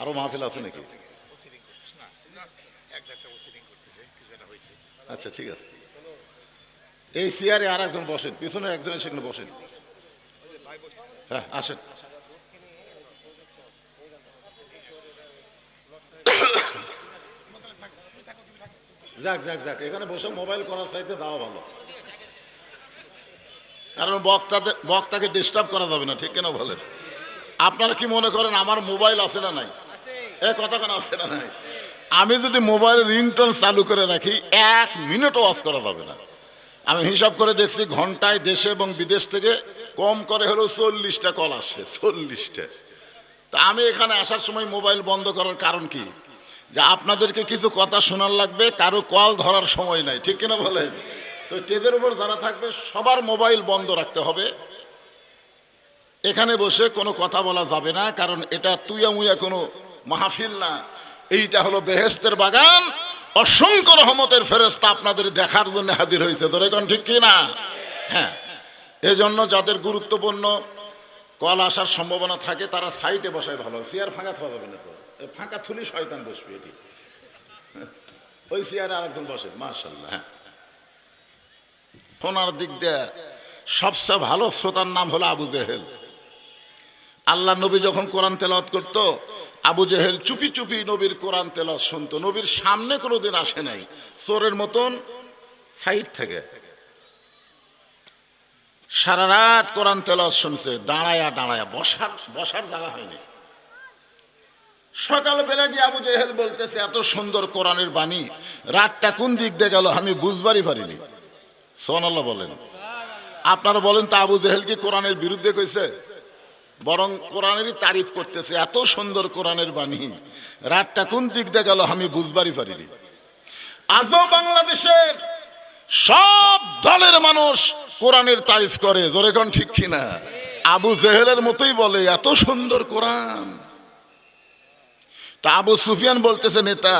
আরও মাহফিল আছে নাকি? আচ্ছা ঠিক আছে। এই চেয়ারে আর একজন বসেন, পিছনে একজন সেখানে বসেন। হ্যাঁ আসেন। যাক যাক যাক, এখানে বসে মোবাইল করার চাইতে দেওয়া ভালো। কারণ বক্তাদের, বক্তাকে ডিস্টার্ব করা যাবে না, ঠিক কেন বলেন? আপনারা কি মনে করেন আমার মোবাইল আছে না নাই? এ কথা কেন আছে না নাই। আমি যদি মোবাইল রিংটোন চালু করে রাখি, এক মিনিটও ওয়াজ করা যাবে না। আমি হিসাব করে দেখছি ঘন্টায় দেশে এবং বিদেশ থেকে কম করে হলেও চল্লিশটা কল আসে, চল্লিশটা। তা আমি এখানে আসার সময় মোবাইল বন্ধ করার কারণ কি? যে আপনাদেরকে কিছু কথা শোনার লাগবে, কারও কল ধরার সময় নাই, ঠিক কিনা বলেন তো স্টেজের উপর যারা থাকবে, সবার মোবাইল বন্ধ রাখতে হবে। এখানে বসে কোনো কথা বলা যাবে না, কারণ এটা তুইয়া মুইয়া কোনো মাহফিল না। এইটা হলো বেহেস্তের বাগান। অসংখ্য রহমতের ফেরেস্তা আপনাদের দেখার জন্য হাজির হয়েছে। তোর এখন ঠিক কি না? হ্যাঁ। এজন্য যাদের গুরুত্বপূর্ণ কল আসার সম্ভাবনা থাকে, তারা সাইডে বসায় ভালো। চেয়ার ফাঁকা থাকা যাবে না তো। ফাঁকা থুলি শয়তান বসবে এটি। ওই চেয়ারে আরেকজন বসে মার্শাল্লাহ হ্যাঁ। ওনার দিক দিয়ে সবচেয়ে ভালো শ্রোতার নাম হলো আবু জেহেল। আল্লাহ নবী যখন কোরআন তেলাওয়াত করতো, আবু জেহেল চুপি চুপি নবীর কোরআন তেলাওয়াত শুনতো। নবীর সামনে কোনোদিন আসে নাই। চোরের মতন সাইড থেকে। সারা রাত কোরআন তেলাওয়াত শুনছে, দাঁড়ায়া দাঁড়ায়া, বসার বসার জায়গা হয়নি। সকালবেলা গিয়ে আবু জেহেল বলতেছে, এত সুন্দর কোরআনের বাণী, রাতটা কোন দিক দিয়ে গেল আমি বুঝবারই পারিনি। সোনাল্লাহ বলেন। আপনারা বলেন তো আবু জেহেল কি কোরআনের বিরুদ্ধে কইছে? বরং কোরআনেরই তারিফ করতেছে, এত সুন্দর কোরআনের বাণী। রাতটা কোন দিক দিয়ে গেল আমি বুঝবারই পারিনি। আজও বাংলাদেশের সব দলের মানুষ কোরআনের তারিফ করে, জোরে কোন ঠিক কিনা? আবু জেহেলের মতোই বলে, এত সুন্দর কোরআন। তা আবু সুফিয়ান বলতেছে, নেতা,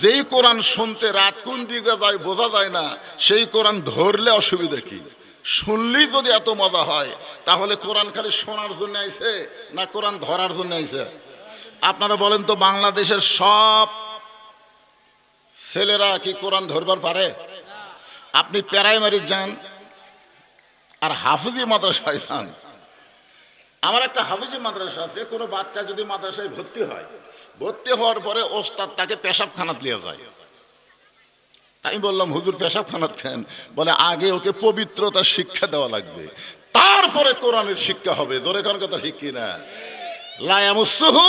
যেই কোরআন শুনতে রাত কোন দিকে যায় বোঝা যায় না, সেই কোরআন ধরলে অসুবিধা কি? শুনলেই যদি এত মজা হয়, তাহলে কোরআন খালি শোনার জন্য আইছে না কোরআন ধরার জন্য আইছে? আপনারা বলেন তো বাংলাদেশের সব ছেলেরা কি কোরআন ধরবার পারে? আপনি প্রাইমারি যান আর হাফিজি মাদ্রাসায় যান। আমার একটা হাফিজি মাদ্রাসা আছে, কোনো বাচ্চা যদি মাদ্রাসায় ভর্তি হয়, ভর্তি হওয়ার পরে ওস্তাদ তাকে পেশাবখানাত নিয়ে যায়। তাই বললাম, হুজুর পেশাব পেশাবখানাত খান বলে, আগে ওকে পবিত্রতার শিক্ষা দেওয়া লাগবে। তারপরে কোরআনের শিক্ষা হবে। ধরে কোন কথা ঠিক কিনা? লায়ামুসুহু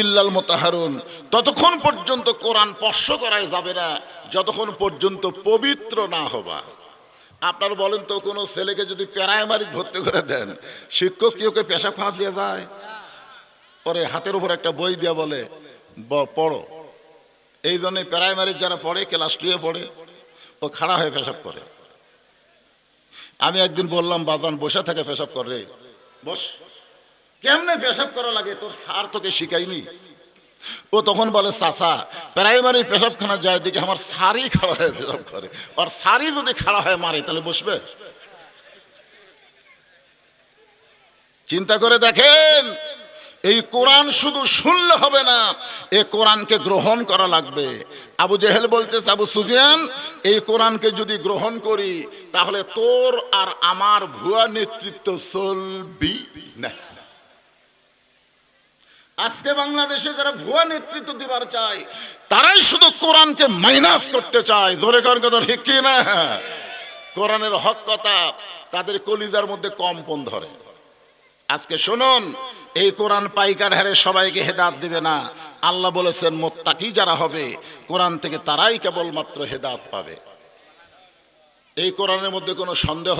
ইল্লাল মোতাহারুন। ততক্ষণ পর্যন্ত কোরআন স্পর্শ করাই যাবে না, যতক্ষণ পর্যন্ত পবিত্র না হবা। আপনার বলেন তো, কোনো ছেলেকে যদি প্রাইমারি ভর্তি করে দেন, শিক্ষক কি ওকে পেশাবখানা দিয়ে যায়? পরে হাতের উপর একটা বই দিয়ে বলে পড়ো। এই জন্যই প্রাইমারি যারা পড়ে, ক্লাস টুয়ে পড়ে, ও খাড়া হয়ে পেশাব করে। আমি একদিন বললাম, বাদান, বসে থাকে পেশাব করে বস, কেমনে পেশাব করা লাগে? তোর স্যার তোকে শিখাইনি ও তখন বলে, চাচা, প্রাইমারি পেশাবখানা যায় দিকে আমার সারই খাড়া হয়ে পেশাব করে। আর সারই যদি খাড়া হয়ে মারে, তাহলে বসবে? চিন্তা করে দেখেন এই কোরআন শুধু শুনলে হবে না এই কোরআনকে গ্রহণ করা লাগবে। আবু জেহেল বলতেছে, আবু সুফিয়ান, এই কোরআনকে যদি গ্রহণ করি, তাহলে তোর আর আমার ভুয়া নেতৃত্ব চলবি না। আজকে বাংলাদেশে যারা ভুয়া নেতৃত্ব দিবার চায়, তারাই শুধু কোরআনকে মাইনাস করতে চায়। জোরে কর কথা ঠিক কি না? কোরআনের হক কথা তাদের কলিজার মধ্যে কম্পন ধরে। আজকে শুনুন এই কোরআন পাইকার হারে সবাইকে হেদাত দিবে না। আল্লাহ বলেছেন, মোত্তাকি যারা হবে, কোরআন থেকে তারাই কেবলমাত্র হেদাত পাবে। এই কোরআনের মধ্যে কোনো সন্দেহ,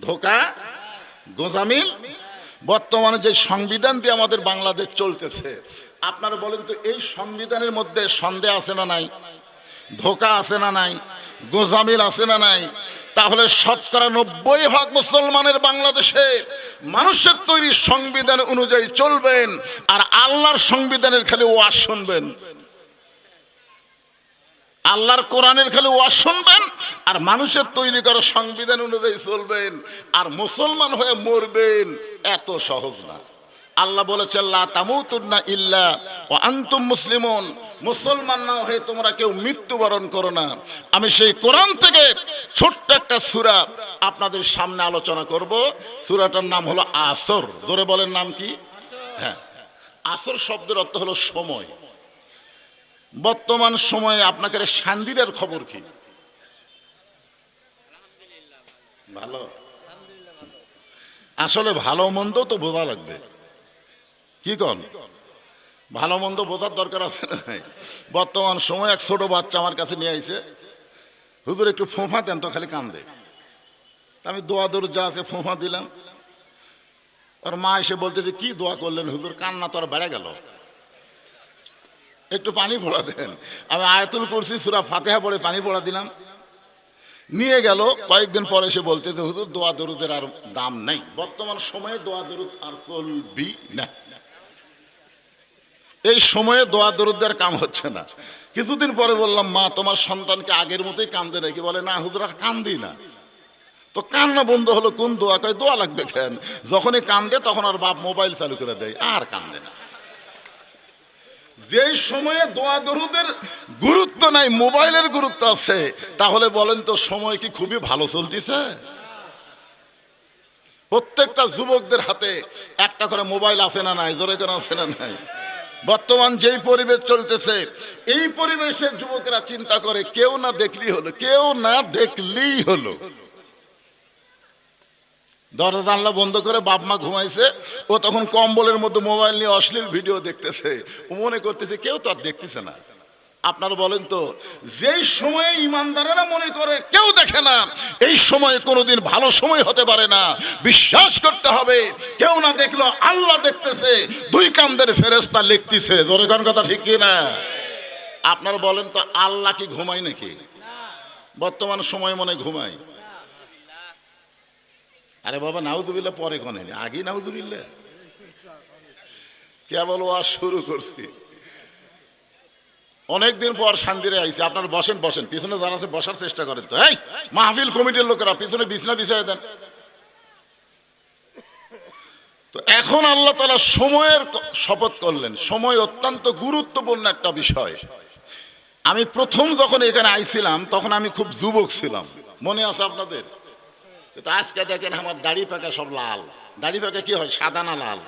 ধোকা, গোজামিল? বর্তমানে যে সংবিধান দিয়ে আমাদের বাংলাদেশ চলতেছে, আপনারা বলেন তো, এই সংবিধানের মধ্যে সন্দেহ আছে না নাই? ধোকা আছে না নাই? গোজামিল আছে না নাই? তাহলে শতকরা নব্বই ভাগ মুসলমানের বাংলাদেশে মানুষের তৈরি সংবিধান অনুযায়ী চলবেন আর আল্লাহর সংবিধানের খালি ওয়াজ শুনবেন। আল্লাহর কোরআনের খালি ওয়াজ শুনবেন আর মানুষের তৈরি করা সংবিধান অনুযায়ী চলবেন আর মুসলমান হয়ে মরবেন, এত সহজ না। আল্লাহ বলেছেন, লা তামুতুন্না ইল্লা ও আন্তুম মুসলিমুন। মুসলমান না হয়ে তোমরা কেউ মৃত্যুবরণ করো না। আমি সেই কোরআন থেকে ছোট্ট একটা সূরা আপনাদের সামনে আলোচনা করব। সূরাটার নাম হলো আসর। জোরে বলেন নাম কি? হ্যাঁ। আসর শব্দের অর্থ হলো সময়। বর্তমান সময়ে আপনাকে শান্তিরের খবর কি? ভালো? আসলে ভালো মন্দ তো বোঝা লাগবে। কি কন? ভালো মন্দ বোঝার দরকার আছে না বর্তমান সময় এক ছোট বাচ্চা আমার কাছে নিয়ে আইছে। হুজুর, একটু ফোঁফা দেন তো, খালি কান্দে। আমি দোয়া দৌড় যা আছে ফোঁফা দিলাম। ওর মা এসে বলতে যে কি দোয়া করলেন হুজুর? কান্না তো আর বেড়ে গেল। একটু পানি পড়া দেন। আমি আয়াতুল করছি সুরা ফাতেহা পড়ে পানি পড়া দিলাম। নিয়ে গেল। কয়েকদিন পরে এসে বলতে যে হুজুর, দোয়া দরুদের আর দাম নাই। বর্তমান সময়ে দোয়া দরুদ আর চলবি না। এই সময়ে দোয়া দরুদের কাম হচ্ছে না। কিছুদিন পরে বললাম, মা, তোমার সন্তানকে আগের মতোই কান্দে নাকি? বলে, না হুজুর কান্দি না। তো কান্না বন্ধ হলো, কোন দোয়া? কয়, দোয়া লাগবে কেন? যখনই কান্দে, তখন আর বাপ মোবাইল চালু করে দেয়, আর কান্দে না। যেই সময়ে দোয়া দরুদের গুরুত্ব নাই, মোবাইলের গুরুত্ব আছে, তাহলে বলেন তো, সময় কি খুবই ভালো চলতেছে? প্রত্যেকটা যুবকদের হাতে একটা করে মোবাইল আছে না নাই? জোরে করে আছে না নাই? বর্তমান যেই পরিবেশ চলতেছে, এই পরিবেশে যুবকরা চিন্তা করে, কেউ না দেখলি হলো, কেউ না দেখলেই হলো। দরজা জানলা বন্ধ করে বাপ মা ঘুমাইছে, ও তখন কম্বলের মধ্যে মোবাইল নিয়ে অশ্লীল ভিডিও দেখতেছে। মনে করতেছে কেউ তো আর দেখতেছে না। আপনারা বলেন তো, যেই সময়ে ইমানদারেরা মনে করে কেউ দেখে না, এই সময়ে কোনোদিন ভালো সময় হতে পারে না। বিশ্বাস করতে হবে, কেউ না দেখল আল্লাহ দেখতেছে, দুই কান্দের ফেরেস্তা লিখতেছে। জোরে কোন কথা ঠিক না আপনারা বলেন তো, আল্লাহ কি ঘুমায় নাকি? বর্তমান সময় মনে ঘুমায়। আরে বাবা নাউজুবিল্লা পরে কনে? আগে নাউজুবিল্লা কেবল ওয়াজ শুরু করছি। অনেকদিন পর শান্তিরে আইছে। আপনার বসেন বসেন। পিছনে যারা আছে, বসার চেষ্টা করেন তো, এই, মাহফিল কমিটির লোকেরা, পিছনে বিছনা বিছাই দেন। তো এখন আল্লাহ তালা সময়ের শপথ করলেন। সময় অত্যন্ত গুরুত্বপূর্ণ একটা বিষয়। আমি প্রথম যখন এখানে আইছিলাম, তখন আমি খুব যুবক ছিলাম। মনে আছে আপনাদের? কিন্তু আজকে দেখেন আমার দাড়ি পাকা সব লাল। দাড়ি পাকা কি হয়? সাদা না লাল?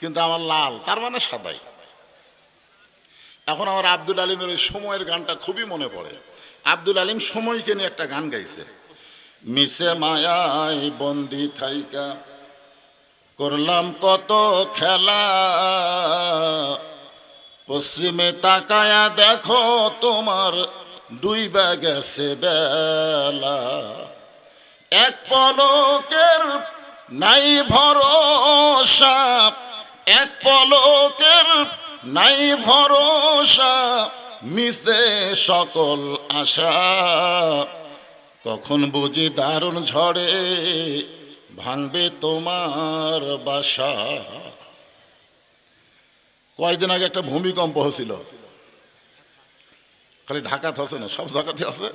কিন্তু আমার লাল, তার মানে সাদাই। এখন আমার আব্দুল আলিমের ওই সময়ের গানটা খুবই মনে পড়ে। আব্দুল আলিম সময়কে নিয়ে একটা গান গাইছে। মিশে মায়াই বন্দি থাইকা করলাম কত খেলা। পশ্চিমে তাকায়া দেখো তোমার ডুইবা গেছে বেলা। এক পলকের নাই ভরসা, এক পলকের নাই ভরসা, মিশে সকল আশা। কখন বুঝি দারুণ ঝড়ে ভাঙবে তোমার বাসা। কয়েকদিন আগে একটা ভূমিকম্প হয়েছিল। খালি ঢাকাতে আছে না, সব জায়গাতে আছে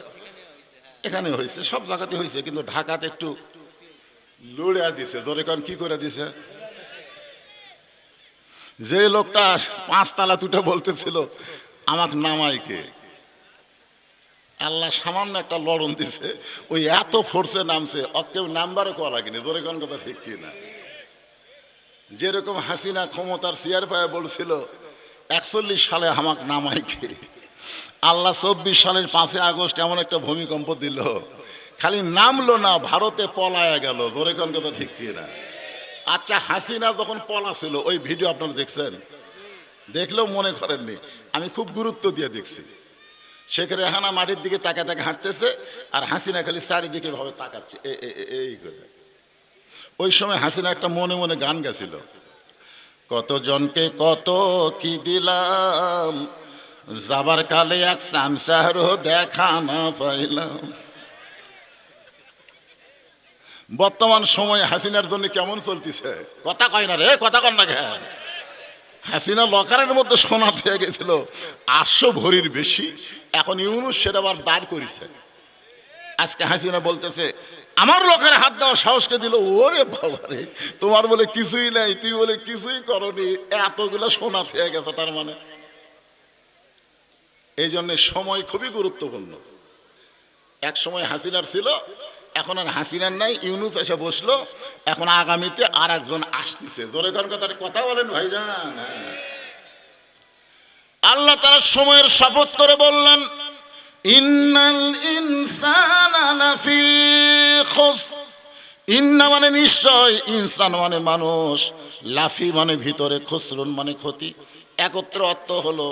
এখানে হয়েছে, সব জায়গাতে হয়েছে, কিন্তু ঢাকাতে একটু লড়ে দিছে। জোরে কারণ কি করে দিছে? যে লোকটা পাঁচতলা তুটে বলতেছিল, আমাকে নামাইকে আল্লাহ সামান্য একটা লড়ন দিছে, ওই এত ফোর্সে নামছে অত কেউ নাম্বারও করা লাগেনি জোরে কোন কথা ঠিক কি না? যেরকম হাসিনা ক্ষমতার চেয়ার পায়ে বলছিল, একচল্লিশ সালে আমাক নামাইকে আল্লাহ চব্বিশ সালের পাঁচই আগস্ট এমন একটা ভূমিকম্প দিল, খালি নামলো না, ভারতে পলায়া গেল, ধরে কোন কথা ঠিক কি না? আচ্ছা হাসিনা যখন পলা ছিল ওই ভিডিও আপনারা দেখছেন? দেখলেও মনে করেননি। আমি খুব গুরুত্ব দিয়ে দেখছি। সেখানে রেহানা মাটির দিকে তাকা তাকা হাঁটতেছে আর হাসিনা খালি চারিদিকে ভাবে তাকাচ্ছে। এই করে। ওই সময় হাসিনা একটা মনে মনে গান গেছিল কতজনকে কত কি দিলাম, যাবার কালে এক সামসারও দেখা না পাইলাম। বর্তমান সময়ে হাসিনার জন্য কেমন চলতেছে? কথা কয় না রে, কথা কর না কেন? হাসিনা লকারের মধ্যে সোনা হয়ে গেছিল, আটশো ভরির বেশি। এখন ইউনুস সেটা আবার দাঁড় করেছে আজকে হাসিনা বলতেছে, আমার লোকের হাত দেওয়ার সাহসকে দিল। ওরে বাবা রে, তোমার বলে কিছুই নাই, তুমি বলে কিছুই করনি, এতগুলো সোনা থেকে গেছে তার মানে। এই জন্য সময় খুবই গুরুত্বপূর্ণ। এক সময় হাসিনার ছিল এখন আর হাসিনার নাই, ইউনুস এসে বসল, এখন আগামীতে আর একজন আসতেছে। জোরে কোন কথার কথা বলেন ভাইজান। আল্লাহ তার সময়ের শপথ করে বললেন, ইন্নাল ইনসানা লাফি খুস। ইন্না মানে নিশ্চয়, ইনসান মানে মানুষ, লাফি মানে ভিতরে খুসরুন মানে ক্ষতি। একত্র অর্থ হলো,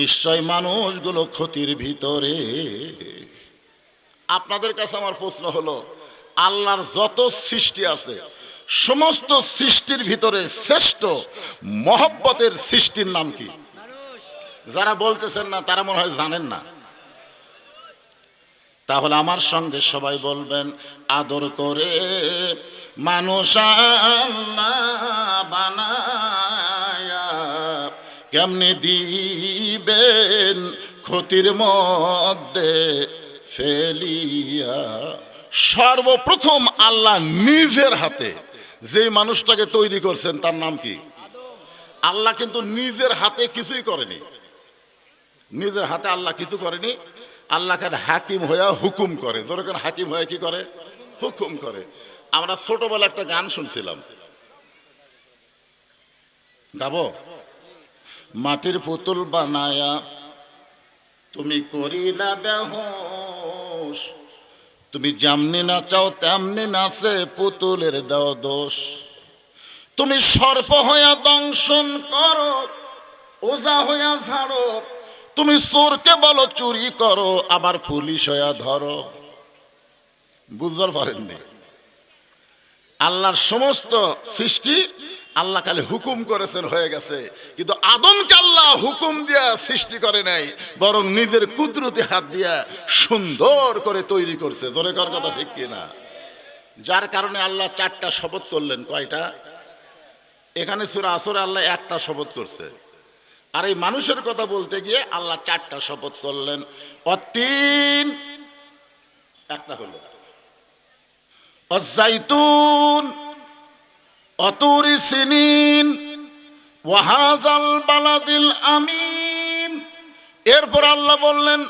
নিশ্চয় মানুষগুলো ক্ষতির ভিতরে। আপনাদের কাছে আমার প্রশ্ন হলো, আল্লাহর যত সৃষ্টি আছে, সমস্ত সৃষ্টির ভিতরে শ্রেষ্ঠ মহব্বতের সৃষ্টির নাম কি? যারা বলতেছেন না, তারা মনে হয় জানেন না। তাহলে আমার সঙ্গে সবাই বলবেন, আদর করে মানুষ বানায়া। কেমনে দিবেন ক্ষতির মধ্যে ফেলিয়া। সর্বপ্রথম আল্লাহ নিজের হাতে যে মানুষটাকে তৈরি করছেন, তার নাম কি? আল্লাহ কিন্তু নিজের হাতে কিছুই করেনি। নিজের হাতে আল্লাহ কিছু করেনি। আল্লাহ হাকিম হইয়া হুকুম করে। যেরকম হাকিম হয়ে কি করে? হুকুম করে। আমরা ছোটবেলা একটা গান শুনছিলাম। গাবো? মাটির পুতুল বানায়া তুমি করিলা বেহোশ তুমি যেমনি নাচাও তেমনি নাচে পুতুলের দেও দোষ। তুমি সর্প হইয়া দংশন করো, ওজা হইয়া ঝাড়ো। তুমি চোরকে বলো, চুরি করো, আবার পুলিশ হইয়া ধরো। বুঝবার পারেননি? আল্লাহর সমস্ত সৃষ্টি আল্লাহ খালি হুকুম করেছেন, হয়ে গেছে। কিন্তু আদমকে আল্লাহ হুকুম দিয়া সৃষ্টি করে নাই, বরং নিজের কুদরতি হাত দিয়া সুন্দর করে তৈরি করছে। ধরে কর কথা ঠিক কিনা যার কারণে আল্লাহ চারটা শপথ করলেন। কয়টা? এখানে সুরা আসরে আল্লাহ একটা শপথ করছে। আর এই মানুষের কথা বলতে গিয়ে আল্লাহ চারটা শপথ করলেন। অতিন, একটা হলো। অজাইতুন অতুরি সিনিন, ওয়াহাজাল বালাদিল আমিন। এরপর আল্লাহ বললেন,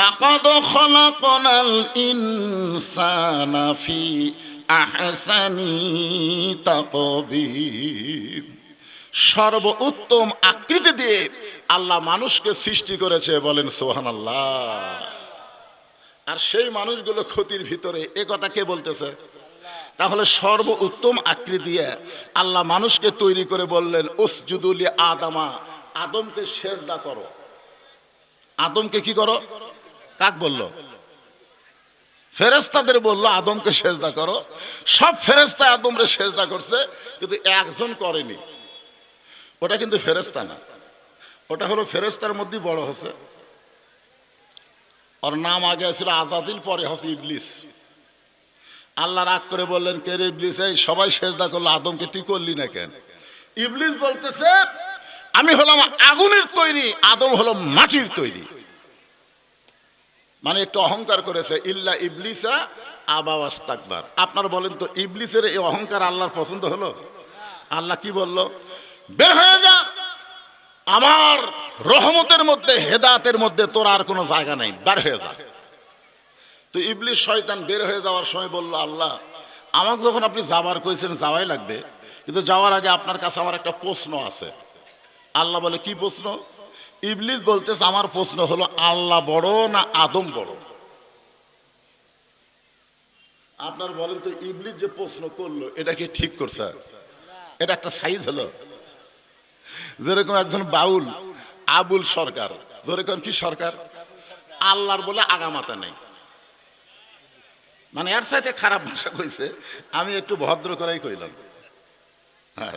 লাকাদ খলাকনাল ইনসানা ফি আহসানি তাকবীর। সর্ব উত্তম আকৃতি দিয়ে আল্লাহ মানুষকে সৃষ্টি করেছে, বলেন সোহান আল্লাহ আর সেই মানুষগুলো ক্ষতির ভিতরে, এ কথা কে বলতেছে? তাহলে সর্ব উত্তম আকৃতি দিয়ে আল্লাহ মানুষকে তৈরি করে বললেন উসজুদুলি আদামা, আদমকে সেজদা করো। আদমকে কি করো? কাক বলল? ফেরেস্তাদের বলল, আদমকে সেজদা করো। সব ফেরেস্তা আদমরে সেজদা করছে, কিন্তু একজন করেনি। ওটা কিন্তু ফেরেস্তা না। ওটা হলো ফেরেস্তার মধ্যে বড় হচ্ছে। ওর নাম আগে ছিল আজাদিল, পরে হচ্ছে ইবলিস। আল্লাহ রাগ করে বললেন, কে রে ইবলিস, এই সবাই সেজদা করল, আদমকে তুই করলি না কেন? ইবলিস বলতেছে, আমি হলাম আগুনের তৈরি, আদম হলো মাটির তৈরি। মানে একটু অহংকার করেছে, ইল্লা ইবলিসা আবাওয়াস্তাকবার আপনারা বলেন তো, ইবলিসের এই অহংকার আল্লাহর পছন্দ হলো? আল্লাহ কি বলল, বের হয়ে যা, আমার রহমতের মধ্যে হেদাতের মধ্যে তোর আর কোনো জায়গা নাই, বের হয়ে যা। তো ইবলিস শয়তান বের হয়ে যাওয়ার সময় বলল, আল্লাহ, আমাকে যখন আপনি যাবার কইছেন, যাওয়াই লাগবে। কিন্তু যাওয়ার আগে আপনার কাছে আমার একটা প্রশ্ন আছে। আল্লাহ বলে, কি প্রশ্ন? ইবলিস বলতেছে, আমার প্রশ্ন হলো, আল্লাহ বড় না আদম বড়? আপনার বলেন তো, ইবলিস যে প্রশ্ন করল, এটা কি ঠিক করছে? এটা একটা সাইজ হলো। যেরকম একজন বাউল, আবুল সরকার। যেরকম কি সরকার? আল্লাহর বলে আগামাতা নেই। মানে এর সাথে খারাপ ভাষা কইছে, আমি একটু ভদ্র করাই কইলাম। হ্যাঁ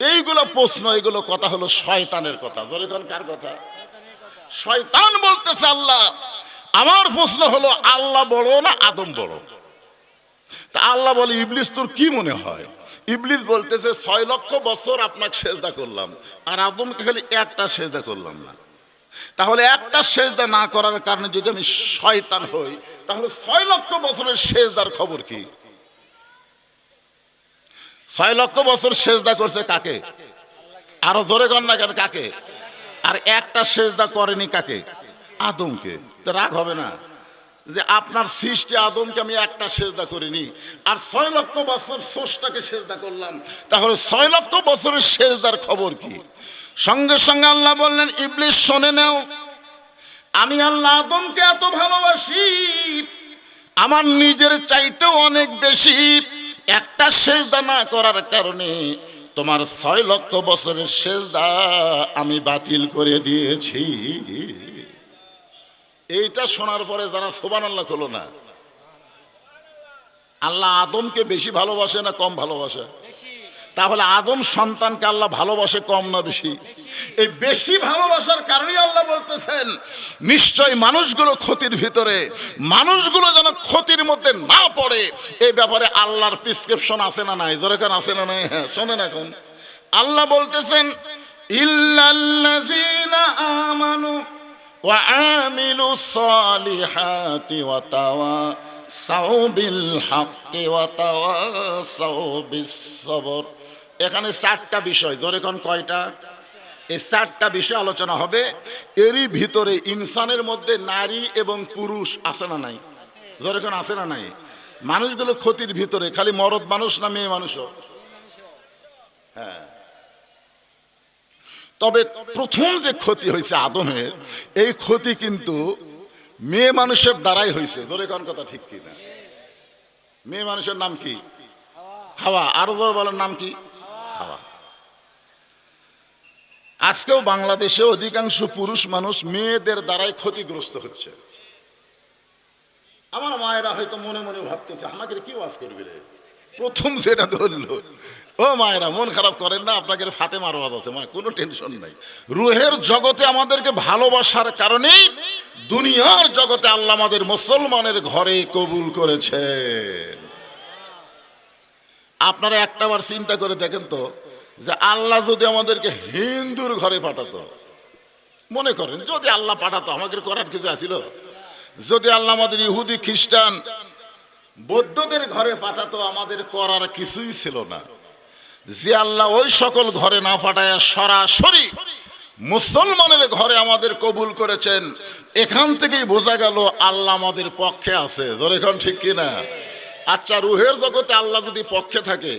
এইগুলো প্রশ্ন এগুলো কথা হলো শয়তানের কথা। যেরকম কার কথা? শয়তান বলতেছে আল্লাহ, আমার প্রশ্ন হলো, আল্লাহ বড় না আদম বড়? তা আল্লাহ বলে, ইবলিস তোর কি মনে হয়? ইবলিস বলতেছে, ছয় লক্ষ বছর আপনাকে সেজদা করলাম, আর আদমকে খালি একটা সেজদা করলাম না। তাহলে একটা সেজদা না করার কারণে যদি আমি শয়তান হই, তাহলে ছয় লক্ষ বছরের সেজদার খবর কি? ছয় লক্ষ বছর সেজদা করছে কাকে? আরও জোরে কর না কেন, কাকে? আর একটা সেজদা করেনি কাকে? আদমকে। তো রাগ হবে না যে আপনার সৃষ্টি আদমকে আমি একটা সেজদা করিনি, আর ছয় লক্ষ বছর সোষটাকে সেজদা করলাম। তাহলে ছয় লক্ষ বছরের সেজদার খবর কি? সঙ্গে সঙ্গে আল্লাহ বললেন ইবলিশ শোনে নাও। আমি আল্লাহ আদমকে এত ভালোবাসি। আমার নিজের চাইতেও অনেক বেশি। একটা সেজদা না করার কারণে তোমার ছয় লক্ষ বছরের সেজদা আমি বাতিল করে দিয়েছি। এইটা শোনার পরে যারা সোবান আল্লাহ করল না, আল্লাহ আদমকে বেশি ভালোবাসে না কম ভালোবাসে? তাহলে আদম সন্তানকে আল্লাহ ভালোবাসে কম না বেশি? এই বেশি ভালোবাসার কারণেই আল্লাহ বলতেছেন নিশ্চয় মানুষগুলো ক্ষতির ভিতরে, মানুষগুলো যেন ক্ষতির মধ্যে না পড়ে। এই ব্যাপারে আল্লাহর প্রিসক্রিপশন আছে না নাই? দরকার আছে না নাই? হ্যাঁ শোনেন এখন। আল্লাহ বলতেছেন, ইল্লাল্লাযীনা আমানু ওয়া আমিলু সালিহাতি ওয়া তাওয়াসাউ বিল ওয়া বিস সবর। এখানে চারটা বিষয় ধরে কোন কয়টা? এই চারটা বিষয় আলোচনা হবে। এরই ভিতরে ইনসানের মধ্যে নারী এবং পুরুষ আছে না নাই? ধরে কোন আছে না নাই? মানুষগুলো ক্ষতির ভিতরে, খালি মরদ মানুষ না মেয়ে মানুষও? হ্যাঁ। তবে প্রথম যে ক্ষতি হয়েছে আদমের, এই ক্ষতি কিন্তু মেয়ে মানুষের দ্বারাই হয়েছে। ধরে কোন কথা ঠিক কি না মেয়ে মানুষের নাম কি? হাওয়া। আরও ধর বলার নাম কি হাওয়া আজকেও বাংলাদেশে অধিকাংশ পুরুষ মানুষ মেয়েদের দ্বারাই ক্ষতিগ্রস্ত হচ্ছে। আমার মায়েরা হয়তো মনে মনে ভাবতেছে, আমাকে কি ওয়াজ করবে রে? প্রথম যেটা ধরলো, ও মায়েরা, মন খারাপ করেন না, আপনাকে ফাতে মারওয়াজ আছে। মা, কোনো টেনশন নাই। রুহের জগতে আমাদেরকে ভালোবাসার কারণেই দুনিয়ার জগতে আল্লাহ আমাদের মুসলমানের ঘরে কবুল করেছে আপনারা একটাবার চিন্তা করে দেখেন তো যে আল্লাহ যদি আমাদেরকে হিন্দুর ঘরে পাঠাতো, মনে করেন, যদি আল্লাহ পাঠাতো, আমাদের করার কিছু আছিল? যদি আল্লাহ আমাদের ইহুদি, খ্রিস্টান বৌদ্ধদের ঘরে পাঠাতো, আমাদের করার কিছুই ছিল না। যে আল্লাহ ওই সকল ঘরে না পাঠায় সরাসরি মুসলমানের ঘরে আমাদের কবুল করেছেন, এখান থেকেই বোঝা গেল আল্লাহ আমাদের পক্ষে আছে। ধরে এখন ঠিক কিনা? আচ্ছা রুহের জগতে আল্লাহ যদি পক্ষে থাকে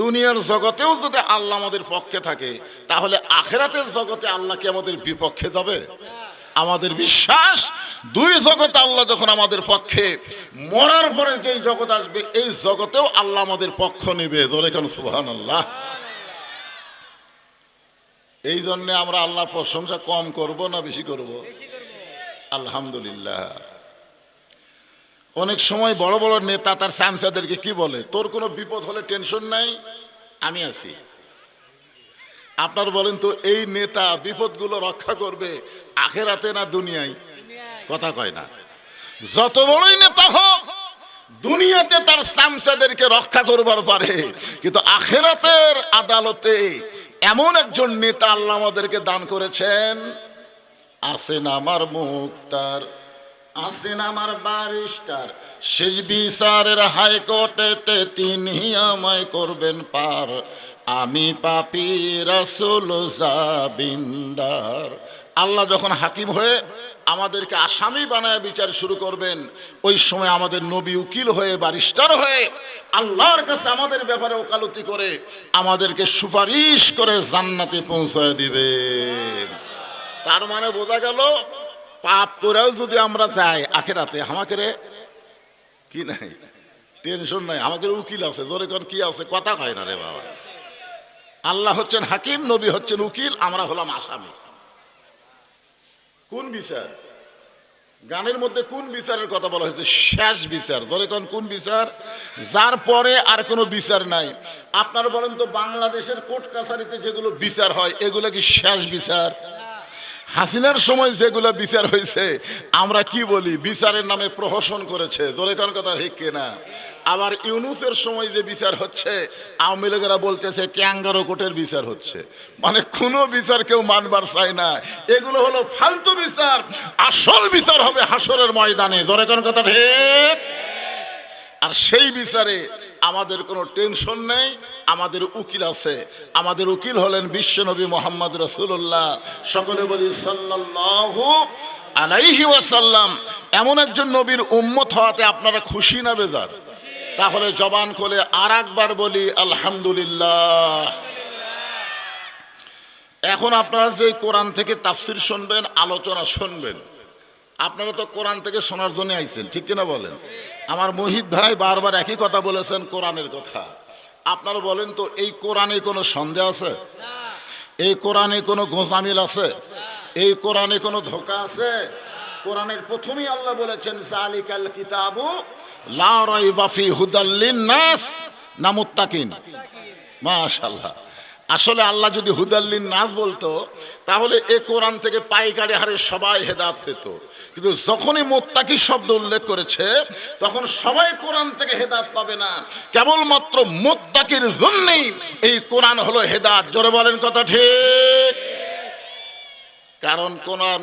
দুনিয়ার জগতেও যদি আল্লাহ আমাদের পক্ষে থাকে, তাহলে আখেরাতের জগতে আল্লাহ কি আমাদের বিপক্ষে যাবে? আমাদের বিশ্বাস, দুই জগতে আল্লাহ যখন আমাদের পক্ষে, মরার পরে যেই জগৎ আসবে, এই জগতেও আল্লাহ আমাদের পক্ষ নেবে। কেন সুহান আল্লাহ এই জন্যে আমরা আল্লাহর প্রশংসা কম করব না বেশি করব? আলহামদুলিল্লাহ। অনেক সময় বড় বড় নেতা তার সামসাদেরকে কি বলে? তোর কোনো বিপদ হলে টেনশন নাই? আমি আছি। আপনার বলেন তো, এই নেতা বিপদগুলো রক্ষা করবে আখেরাতে না দুনিয়ায়? কথা কয় না। যত বড়ই নেতা হোক, দুনিয়াতে তার সামসাদেরকে রক্ষা করবার পারে। কিন্তু আখেরাতের আদালতে এমন একজন নেতা আল্লাহ আমাদেরকে দান করেছেন আছেন আমার মুক্তার আছেন আমার বারিস্টার শেষ বিচারের হাইকোর্টেতে তিনি আমায় করবেন পার। আমি পাপি রাসুল জাবিন্দার। আল্লাহ যখন হাকিম হয়ে আমাদেরকে আসামি বানায় বিচার শুরু করবেন, ওই সময় আমাদের নবী উকিল হয়ে বারিস্টার হয়ে, আল্লাহর কাছে আমাদের ব্যাপারে ওকালতি করে আমাদেরকে সুপারিশ করে জান্নাতে পৌঁছায় দিবে। তার মানে বোঝা গেল পাপ করেও যদি আমরা যাই আখেরাতে আমাকে রে, কি নাই? টেনশন নাই, আমাকে উকিল আছে, জোরে কর কি আছে, কথা কয় না রে বাবা। আল্লাহ হচ্ছেন হাকিম, নবী হচ্ছেন উকিল, আমরা হলাম আসামি। কোন বিচার? গানের মধ্যে কোন বিচারের কথা বলা হয়েছে? শেষ বিচার। ধরে কোন কোন বিচার? যার পরে আর কোনো বিচার নাই। আপনার বলেন তো, বাংলাদেশের কোর্ট কাছারিতে যেগুলো বিচার হয়, এগুলো কি শেষ বিচার? হাসিনার সময় যেগুলো বিচার হয়েছে, আমরা কি বলি? বিচারের নামে প্রহসন করেছে। জোরে কোন কথা ঠিক কিনা? আবার ইউনুসের সময় যে বিচার হচ্ছে, আওয়ামী লীগেরা বলতেছে ক্যাঙ্গারো কোটের বিচার হচ্ছে। মানে কোনো বিচার কেউ মানবার চায় না। এগুলো হলো ফালতু বিচার। আসল বিচার হবে হাসরের ময়দানে। জোরে কোন কথা ঠিক? আর সেই বিচারে আমাদের কোনো টেনশন নেই, আমাদের উকিল আছে। আমাদের উকিল হলেন বিশ্বনবী মোহাম্মদ রসুল্লাহ সকলে বলি সাল্লাল্লাহু আলাইহি ওয়াসাল্লাম। এমন একজন নবীর উম্মত হওয়াতে আপনারা খুশি না বেজার? তাহলে জবান করে আর একবার বলি আলহামদুলিল্লাহ। এখন আপনারা যে কোরআন থেকে তাফসির শুনবেন, আলোচনা শুনবেন। আপনারা তো কোরআন থেকে শোনার জন্য আইছেন, ঠিক কিনা বলেন? আমার মোহিত ভাই বারবার একই কথা বলেছেন, কোরআনের কথা। আপনারা বলেন তো, এই কোরআনে কোনো সন্দেহ আছে? এই কোরআনে কোনো গোজামিল আছে? এই কোরআনে কোনো ধোকা আছে? কোরআনের প্রথমেই আল্লাহ বলেছেন, জালিকাল কিতাবু লা রাইবা হুদাল্লিন নাস না মুত্তাকিন। মাশাআল্লাহ। আসলে আল্লাহ যদি হুদাল্লিন নাস বলতো, তাহলে এ কোরআন থেকে পাইকারি হারে সবাই হেদাত পেত। কিন্তু যখনই মোত্তাকি শব্দ উল্লেখ করেছে, তখন সবাই কোরআন থেকে হেদাত পাবে না। কেবলমাত্র মোত্তাকির জন্যই এই কোরআন হলো হেদাত জোরে বলেন কথা ঠিক? কারণ কোরআন